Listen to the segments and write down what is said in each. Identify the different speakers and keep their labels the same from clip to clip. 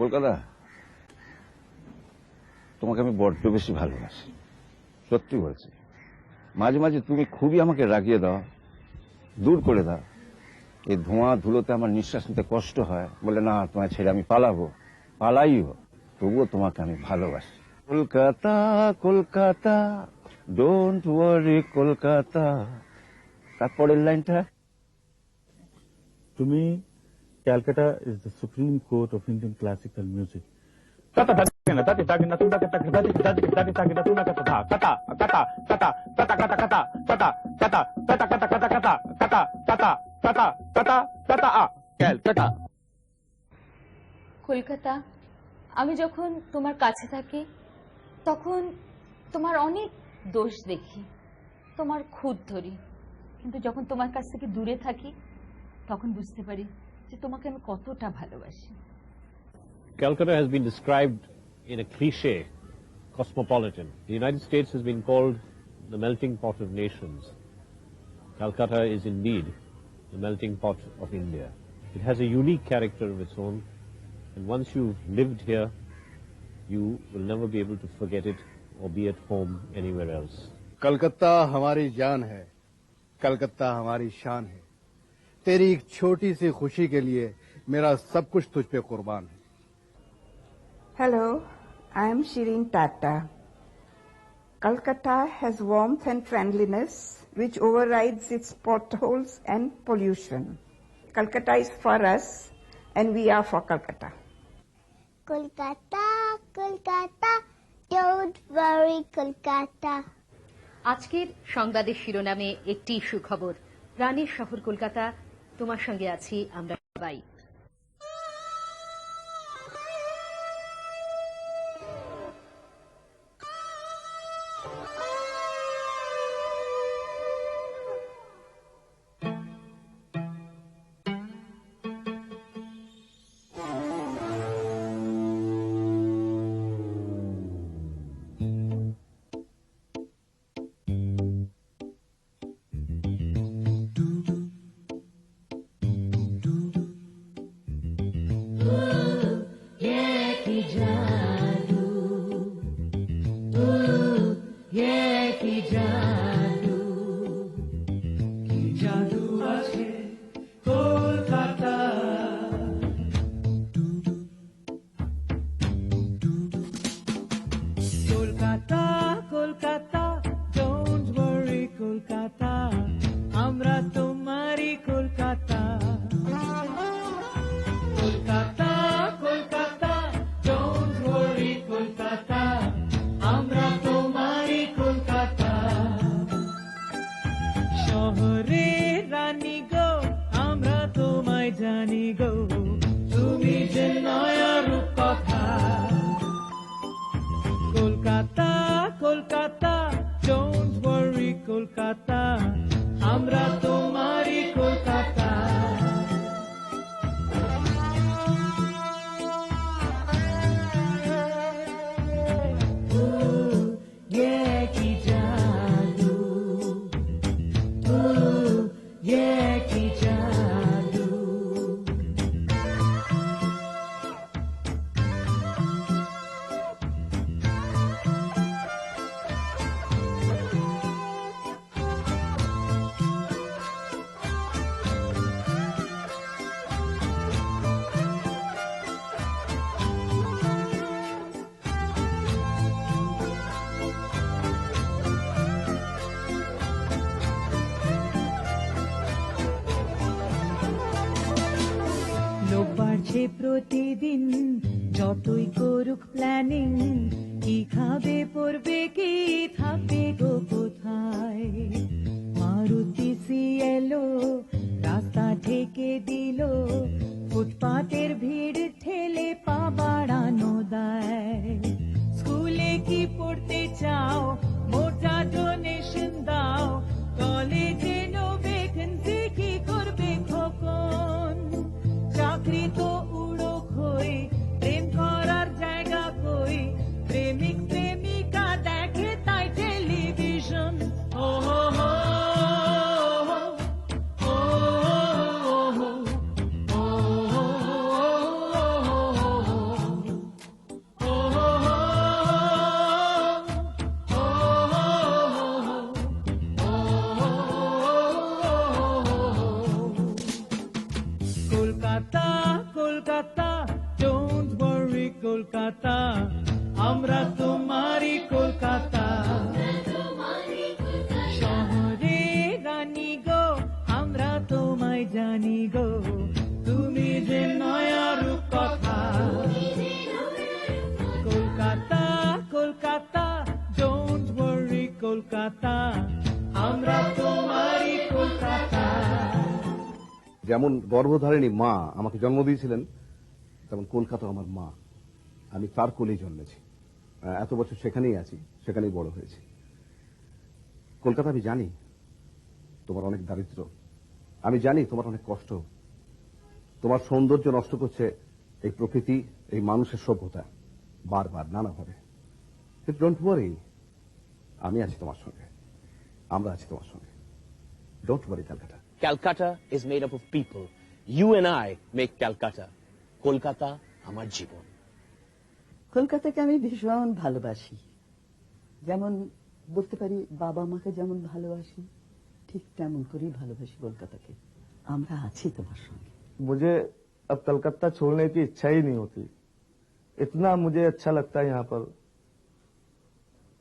Speaker 1: কলকাতা? তোমাকে আমি বড্ড বেশি ভালোবাসি। সত্যি বলছি। মাঝে মাঝে তুমি খুবই আমাকে রাগিয়ে দাও দূর করে দাও। এই ধোঁয়া ধুলোতে আমার নিঃশ্বাস নিতে কষ্ট হয়। বলে না তোমায় ছেড়ে আমি পালাবো। পালাইও। তবুও তোমাকে আমি ভালোবাসি। Kolkata Kolkata don't worry Kolkata. তারপরের লাইনটা?
Speaker 2: me, Calcutta is the supreme court of Indian classical music.
Speaker 3: Kolkata আমি যখন তোমার কাছে থাকি তখন তোমার অনেক দোষ দেখি তোমার খুদ ধরি কিন্তু যখন তোমার কাছ থেকে দূরে থাকি তখন বুঝতে পারি যে তোমাকে আমি কতটা ভালোবাসি
Speaker 4: Calcutta has been described in a cliche, cosmopolitan. The United States has been called the melting pot of nations. Calcutta is indeed the melting pot of India. It has a unique character of its own, and once you've lived here, you will never be able to forget it or be at home anywhere else.
Speaker 5: Calcutta हमारी जान है कलकत्ता हमारी शान है तेरी एक छोटी सी खुशी के लिए मेरा सब कुछ तुझ पे कुर्बान है
Speaker 6: Hello, I am Shirin Tata. Calcutta has warmth and friendliness which overrides its potholes and pollution. Calcutta is for us and we are for Calcutta.
Speaker 7: Kolkata, Kolkata, don't worry, Kolkata.
Speaker 8: আজকের সংবাদের শিরোনামে একটি সুখবর প্রাণের শহর কলকাতা তোমার সঙ্গে আছি আমরা সবাই
Speaker 9: की जान যতই করুক প্ল্যানিং আমরা তোমারই কলকাতা। শহরে রানী গো, আমরা তোমায় জানি গো। তুমি যে নয়া রূপ কথা। Kolkata Kolkata don't worry Kolkata. আমরা তোমারই কলকাতা।
Speaker 5: যেমন গর্ভধারিণী মা আমাকে জন্ম দিয়েছিলেন, তেমন কলকাতা আমার মা। আমি তার কোলেই জন্মেছি। এত বছর সেখানেই আছি, সেখানেই বড় হয়েছি। কলকাতা আমি জানি তোমার অনেক দারিদ্র। আমি জানি তোমার অনেক কষ্ট। তোমার সৌন্দর্য নষ্ট করছে এই প্রকৃতি, এই মানুষের সভ্যতা, বারবার, নানাভাবে। কিন্তু ডোন্ট ওয়ারি আমি আছি তোমার সঙ্গে। আমরা আছি তোমার সঙ্গে। Don't worry Calcutta.
Speaker 10: Calcutta is made up of people. You and I make Calcutta. Kolkata আমার জীবন।
Speaker 11: কলকাতাকে আমি ভীষণ ভালোবাসি যেমন বলতে পারি বাবা মাকে যেমন ভালোবাসি ঠিক তেমন করেই ভালোবাসি কলকাতাকে আমরা আছি তোমার সঙ্গে
Speaker 12: मुझे अब कलकत्ता छोड़ने की इच्छा ही नहीं होती इतना मुझे अच्छा लगता है यहाँ पर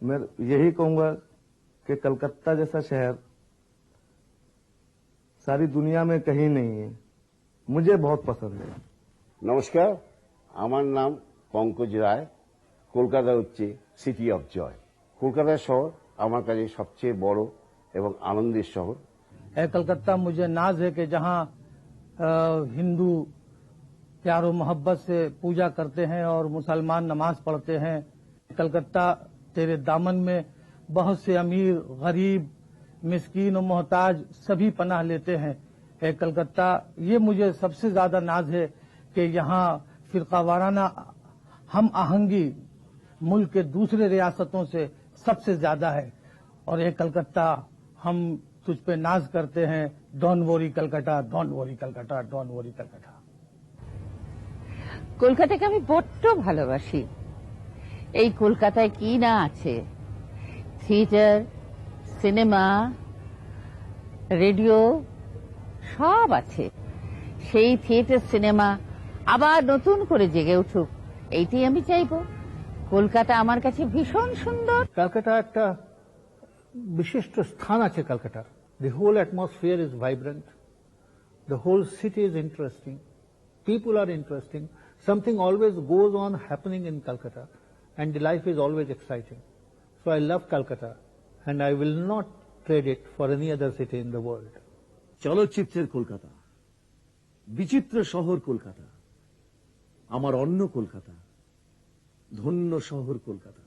Speaker 12: मैं यही कहूंगा कि कलकत्ता जैसा शहर सारी दुनिया में कहीं नहीं है मुझे बहुत पसंद है
Speaker 1: নমস্কার আমার নাম পঙ্কজ রায় কলকাতা হচ্ছে সিটি অফ জয় কলকাতা শহর আমার কাছে সবচেয়ে বড় এবং আনন্দের শহর
Speaker 12: है कलकत्ता मुझे नाज है कि जहाँ अ, हिंदू प्यारो मोहब्बत से पूजा करते हैं और मुसलमान नमाज पढ़ते हैं कलकत्ता तेरे दामन में बहुत से अमीर गरीब मिस्कीन और मोहताज सभी पनाह लेते हैं है कलकत्ता ये मुझे सबसे ज्यादा नाज है कि यहाँ फिरका वाराना हम आहंगी मुल्क के दूसरे रियासतों से सबसे ज्यादा है और ये कलकत्ता हम तुझ पे नाज करते हैं don't worry Calcutta don't worry Calcutta don't worry Calcutta
Speaker 11: কলকাতাকে আমি বড্ড ভালোবাসি এই কলকাতায় কি না আছে থিয়েটার সিনেমা রেডিও সব আছে সেই থিয়েটার সিনেমা আবার নতুন করে জেগে উঠুক এইটি আমি চাইব। কলকাতা আমার কাছে ভীষণ সুন্দর।
Speaker 12: কলকাতা একটা বিশিষ্ট স্থান আছে Kolkata the whole atmosphere is vibrant the whole city is interesting people R interesting something always goes on happening in Kolkata and the life is always exciting so I love Kolkata and I will not trade it for any other city in the world
Speaker 13: চলচ্চিত্রের কলকাতা বিচিত্র শহর কলকাতা। আমার অন্য কলকাতা, ধন্য শহর কলকাতা,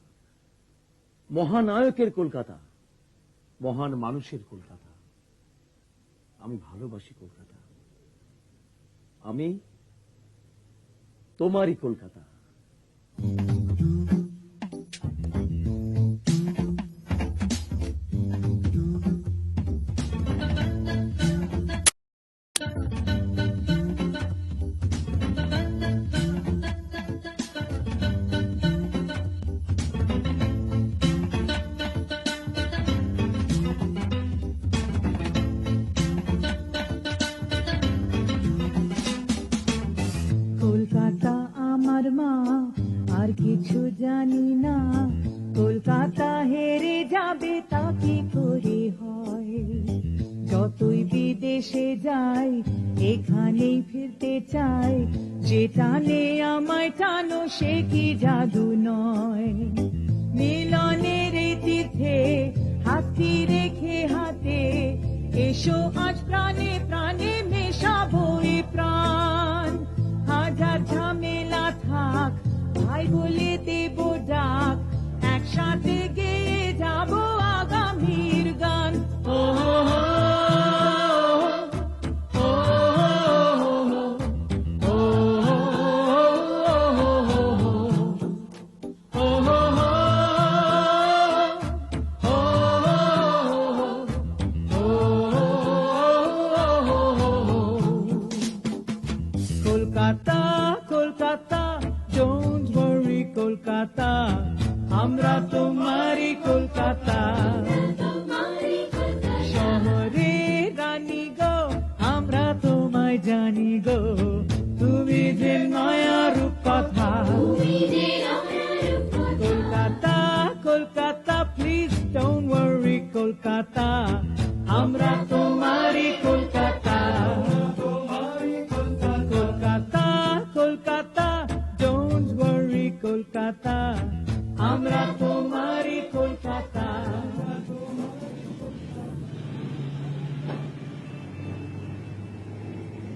Speaker 13: মহানায়কের কলকাতা, মহান মানুষের কলকাতা। আমি ভালোবাসি কলকাতা। আমি তোমারই কলকাতা।
Speaker 9: মা, আর কিছু জানি না। কলকাতা হেরে যাবে তা কি করে হয়? যতই বিদেশে যাই, এখানেই ফিরতে চাই। যে টানে আমায় টানো, সে কি জাদু নয়? মিলনের এই তীর্থে কলকাতা, আমরা তোমারই কলকাতা। শহরে রানী গো, আমরা তোমায় জানি গো। তুমি যে নয়া রূপ কথা Kolkata Kolkata please don't worry Kolkata. আমরা তোমারই